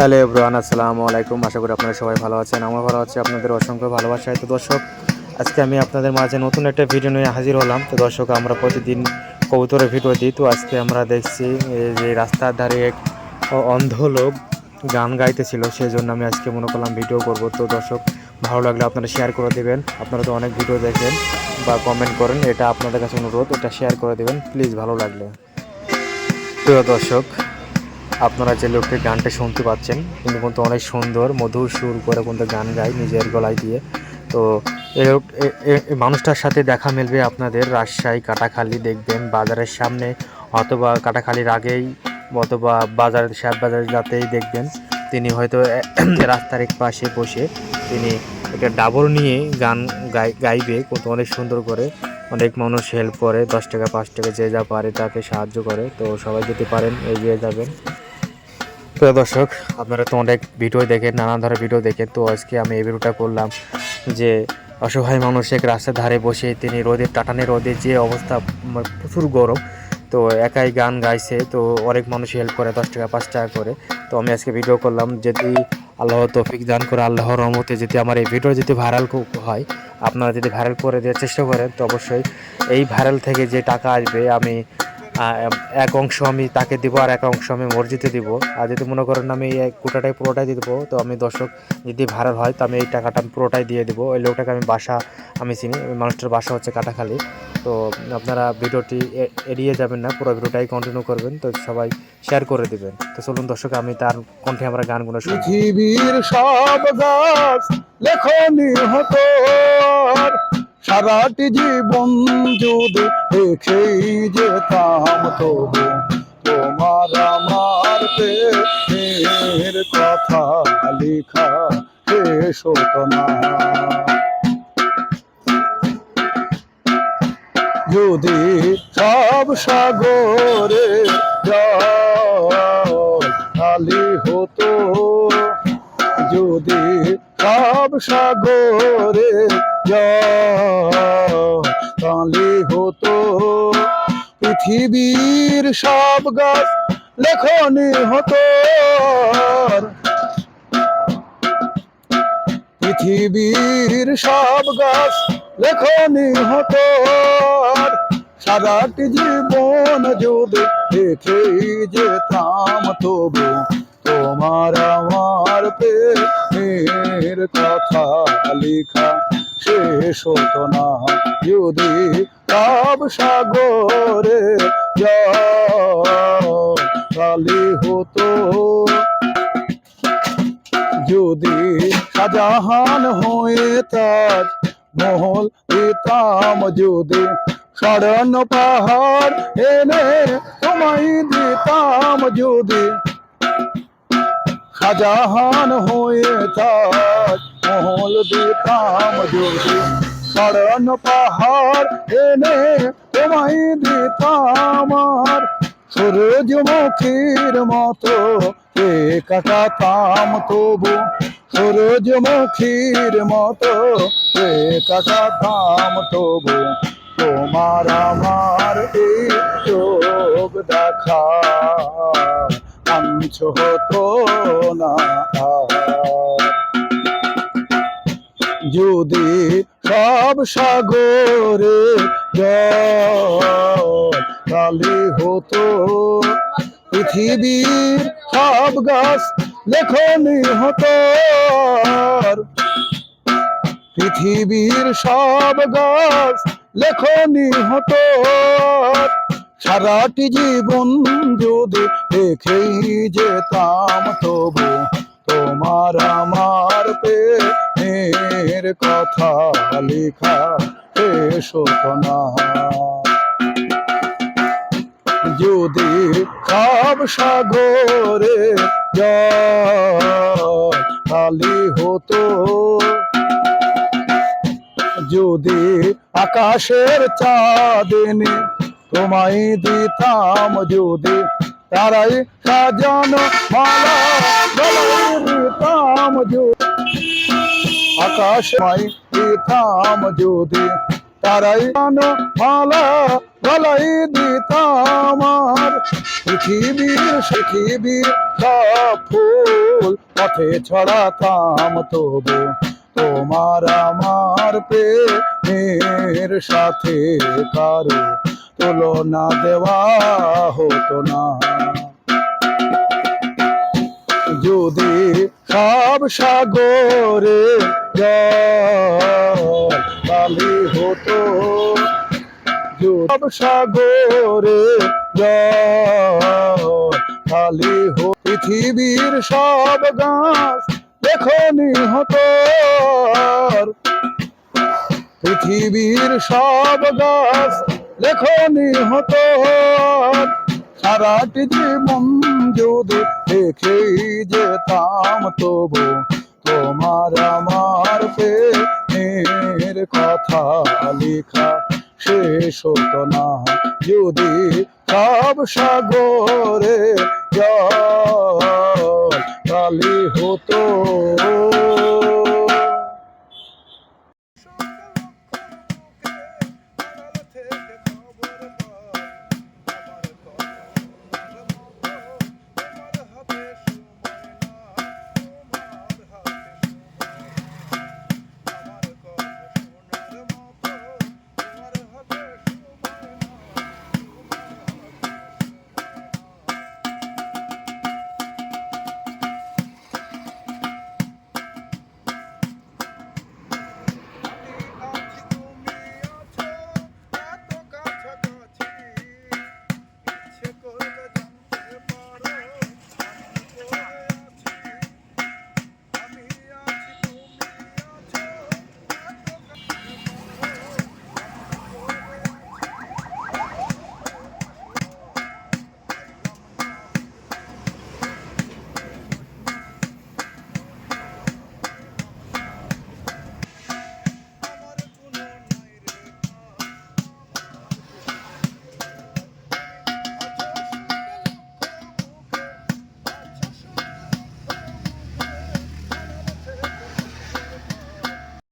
Hello everyone, আসসালামু আলাইকুম। আশা করি আপনারা সবাই ভালো আছেন আমার ভালো আছে। আপনাদের অসংখ্য ভালোবাসা। তো দর্শক, আজকে আমি আপনাদের মাঝে নতুন একটা ভিডিও নিয়ে হাজির হলাম। তো দর্শক, আমরা প্রতিদিন কবুতরের ভিডিও দিই। তো আজকে আমরা দেখছি এই যে রাস্তার ধারে এক অন্ধ লোক গান গাইতেছিল সেই জন্য আমি আজকে মনে করলাম ভিডিও করব। তো দর্শক, ভালো লাগলে আপনারা শেয়ার করে দেবেন। আপনারা তো অনেক ভিডিও দেখেন বা কমেন্ট করেন, এটা আপনাদের কাছে অনুরোধ, এটা শেয়ার করে দেবেন প্লিজ ভালো লাগলে। প্রিয় দর্শক আপনারা যে লোকটির গানটা শুনতে পাচ্ছেন, কিন্তু কিন্তু অনেক সুন্দর, মধুর সুর করে কিন্তু গান গায় নিজের গলায় দিয়ে। তো এই মানুষটার সাথে দেখা মিলবে আপনাদের রাজশাহী কাটাখালি দেখবেন। বাজারের সামনে অথবা কাটাখালির আগেই অথবা বাজারের শেয়ার বাজারে যাতেই দেখবেন। তিনি হয়তো রাস্তার এক পাশে বসে তিনি একটা ডাবল নিয়ে গান গাই গাইবে। কিন্তু অনেক সুন্দর করে, অনেক মানুষ হেল্প করে, দশ টাকা, পাঁচ টাকা যে যা পারে তাকে সাহায্য করে। তো সবাই যদি পারেন, এগিয়ে যাবেন। প্রিয় দর্শক, আপনারা তো অনেক ভিডিও দেখেন, নানা ধরনের ভিডিও দেখেন। তো আজকে আমি এই ভিডিওটা করলাম যে অসহায় মানুষ এক রাস্তার ধারে বসে তিনি রোদে, টাটানে রোদে যে অবস্থা প্রচুর গরম। তো একাই গান গাইছে, তো অনেক মানুষ হেল্প করে, দশ টাকা, পাঁচ টাকা করে। তো আমি আজকে ভিডিও করলাম, যদি আল্লাহ তৌফিক দান করে, আল্লাহর রহমতে যদি আমার এই ভিডিও যদি ভাইরাল হয়, আপনারা যদি ভাইরাল করে দেওয়ার চেষ্টা করেন, তো অবশ্যই এই ভাইরাল থেকে যে টাকা আসবে, আমি এক অংশ আমি তাকে দিব আর এক অংশ আমি মসজিদে দিব। আর যদি মনে করেন আমি এই গোটাটাই পুরোটাই দিয়ে দেবো, তো আমি দর্শক যদি ভাড়া হয়, তো আমি এই টাকাটা আমি পুরোটাই দিয়ে দেবো। ওই লোকটাকে আমি বাসা, আমি চিনি মানুষটার বাসা হচ্ছে কাটাখালি। তো আপনারা ভিডিওটি এড়িয়ে যাবেন না, পুরো ভিডিওটাই কন্টিনিউ করবেন, তো সবাই শেয়ার করে দিবেন। তো চলুন দর্শক, আমি তার কণ্ঠে আমরা গানগুলো শুনি। লেখনি হতো। সারাটি জীবন যদি দেখেই যেতাম তবু তোমার আমার প্রেমের কথা লেখা শেষ হতো না। যদি সব সাগরে জল খালি হতো যদি সব সাগরে জল হতো পৃথিবীর সব গাছ লেখনি হতো। পৃথিবীর সব গাছ লেখনি হতো। সারাটি জীবন যদি দেখেই যেতাম তবু তোমার প্রেমের কথা লেখা, শেষ হতো না। যদি সব সাগরে জলি হতো, যদি শাহজাহান হয়ে তার মহল দিতাম, যদি স্মরণ পাহাড় এনে তোমায় দিতাম, যদি শাহজাহান হয়ে তার মহল দিতাম যদি। স্মরণ পাহাড় এনে তোমায় দিতাম আর। সূর্যমুখীর মতো এ কাটাতাম তবু। সূর্যমুখীর মতো এ কাটাতাম তবু। তোমার আমার এই চোখ দেখা কাঞ্চ হতো না যদি সব সাগরে জল হতো, পৃথিবীর সব গাছ লেখনি হতো পৃথিবীর সব গাছ লেখনি হতো। সারাটি জীবন যদি দেখেই যেতাম তবু তোমার আমার প্রেমের কথা লেখা হতো না যদি সব সাগরে খালি হতো। যদি আকাশের চাঁদিনী তোমায় দিতাম যদি তারাই সাজানো মালা গলায় দিতাম যদি। আকাশ মাই দিতাম যদি তারাই সাজানো মালা গলাই দিতাম। আর পৃথিবীর পৃথিবীর ফুল পথে ছড়াতাম তবু। তোমার আমার প্রেমের সাথে কারও তুলনা দেওয়া হতো না। যদি সব সাগরে কালি হতো সব সাগরে খালি হো পৃথিবীর সব গাছ দেখনি হতো। পৃথিবীর সব গাছ লেখনি হতো আর। সারাটি জীবন যদি দেখেই যেতাম তবু তোমার আমার প্রেমের কথা লেখা শেষ হতো না যদি সব সাগরে জল কালি হতো